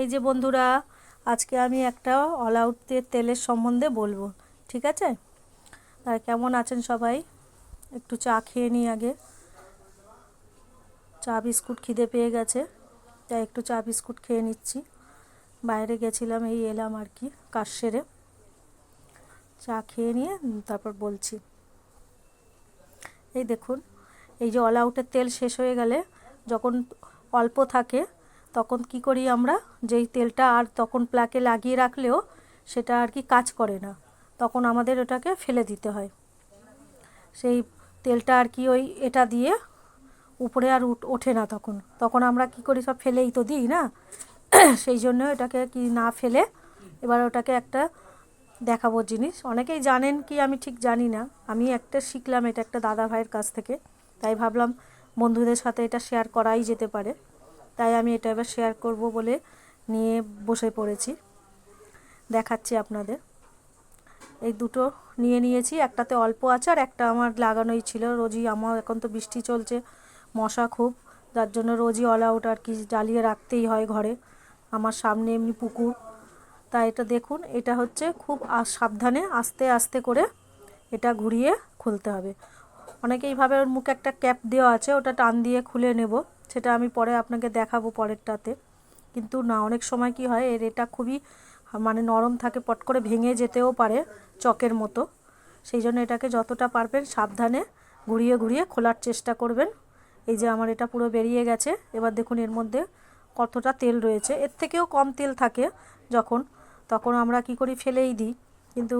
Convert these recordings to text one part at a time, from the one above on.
এই যে বন্ধুরা, আজকে আমি একটা অল আউটের তেলের সম্বন্ধে বলব, ঠিক আছে? আর কেমন আছেন সবাই? একটু চা খেয়ে নিই আগে। চা বিস্কুট খিদে পেয়ে গেছে, তাই একটু চা বিস্কুট খেয়ে নিচ্ছি। বাইরে গেছিলাম, এই এলাম আর কি কাজ সেরে চা খেয়ে নিয়ে তারপর বলছি। এই দেখুন, এই যে অল আউটের তেল শেষ হয়ে গেলে, যখন অল্প থাকে তখন কি করি আমরা? যেই তেলটা আর তখন প্লাকে লাগিয়ে রাখলেও সেটা আর কি কাজ করে না। তখন আমাদের ওটাকে ফেলে দিতে হয়। সেই তেলটা আর কি ওই এটা দিয়ে উপরে আর ওঠে না তখন। তখন আমরা কি করি? সব ফেলেই তো দিই না? সেই জন্য এটাকে কি না ফেলে এবার ওটাকে একটা দেখাবো জিনিস। অনেকেই জানেন কি আমি ঠিক জানি না। আমি একটা শিখলাম এটা একটা দাদা ভাইয়ের কাছ থেকে। তাই ভাবলাম বন্ধুদের সাথে এটা শেয়ার করাই যেতে পারে। তাই আমি এটা এবার শেয়ার করব বলে নিয়ে বসে পড়েছি। দেখাচ্ছি আপনাদের। এই দুটো নিয়ে নিয়েছি, একটাতে অল্প আছে আর একটা আমার লাগানোই ছিল। রোজই আমার এখন তো বৃষ্টি চলছে, মশা খুব, যার জন্য রোজই অল আউট আর কি জ্বালিয়ে রাখতেই হয় ঘরে। আমার সামনে এমনি পুকুর। তা এটা দেখুন, এটা হচ্ছে খুব সাবধানে আস্তে আস্তে করে এটা ঘুরিয়ে খুলতে হবে। অনেকেই ভাবে ওর মুখে একটা ক্যাপ দেওয়া আছে, ওটা টান দিয়ে খুলে নেব। সেটা আমি পরে আপনাকে দেখাবো পরেরটাতে। কিন্তু না, অনেক সময় কি হয়, এর এটা খুবই মানে নরম থাকে, পট করে ভেঙে যেতেও পারে চকের মতো। সেই জন্য এটাকে যতটা পারবেন সাবধানে ঘুরিয়ে ঘুরিয়ে খোলার চেষ্টা করবেন। এই যে আমার এটা পুরো বেরিয়ে গেছে। এবার দেখুন এর মধ্যে কতটা তেল রয়েছে। এর থেকেও কম তেল থাকে যখন, তখন আমরা কি করি, ফেলেই দিই। কিন্তু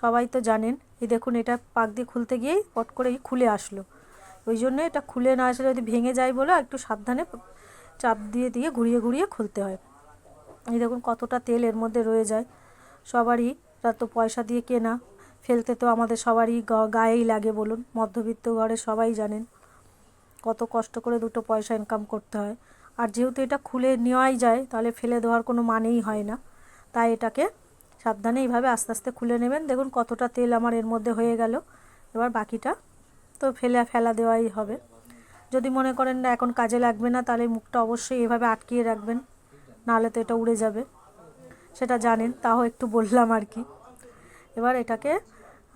সবাই তো জানেন, এই দেখুন এটা পাক দিয়ে খুলতে গিয়েই পট করেই খুলে আসলো। ওই জন্য এটা খুলে না আসলে যদি ভেঙে যায় বলে একটু সাবধানে চাপ দিয়ে দিয়ে ঘুরিয়ে ঘুরিয়ে খুলতে হয়। এই দেখুন কতটা তেল এর মধ্যে রয়ে যায়। সবারই তা পয়সা দিয়ে কেনা। ফেলতে তো আমাদের সবারই গায়েই লাগে বলুন। মধ্যবিত্ত ঘরে সবাই জানেন কত কষ্ট করে দুটো পয়সা ইনকাম করতে হয়। আর যেহেতু এটা খুলে নেওয়াই যায়, তাহলে ফেলে দেওয়ার কোনো মানেই হয় না। তাই এটাকে সাবধানে এইভাবে আস্তে আস্তে খুলে নেবেন। দেখুন কতটা তেল আমার এর মধ্যে হয়ে গেল। এবার বাকিটা তো ফেলে ফেলা দেওয়াই হবে। যদি মনে করেন না এখন কাজে লাগবে না, তাহলে মুখটা অবশ্যই এভাবে আটকিয়ে রাখবেন, নাহলে তো এটা উড়ে যাবে। সেটা জানেন, তাও একটু বললাম আর কি। এবার এটাকে,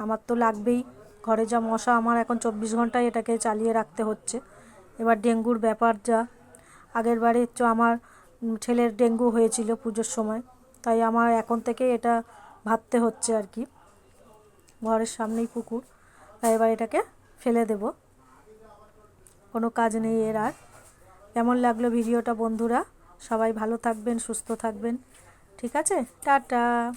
আমার তো লাগবেই, ঘরে যা মশা, আমার এখন চব্বিশ ঘন্টায় এটাকে চালিয়ে রাখতে হচ্ছে। এবার ডেঙ্গুর ব্যাপার যা, আগের বারে তো আমার ছেলের ডেঙ্গু হয়েছিল পুজোর সময়, তাই আমার এখন থেকে এটা ভাবতে হচ্ছে আর কি। ঘরের সামনেই পুকুর, তাই এবার এটাকে ফেলে দেব। কোনো কাজ নেই এর আর। কেমন লাগল ভিডিওটা বন্ধুরা? সবাই ভালো থাকবেন, সুস্থ থাকবেন। ঠিক আছে? টাটা।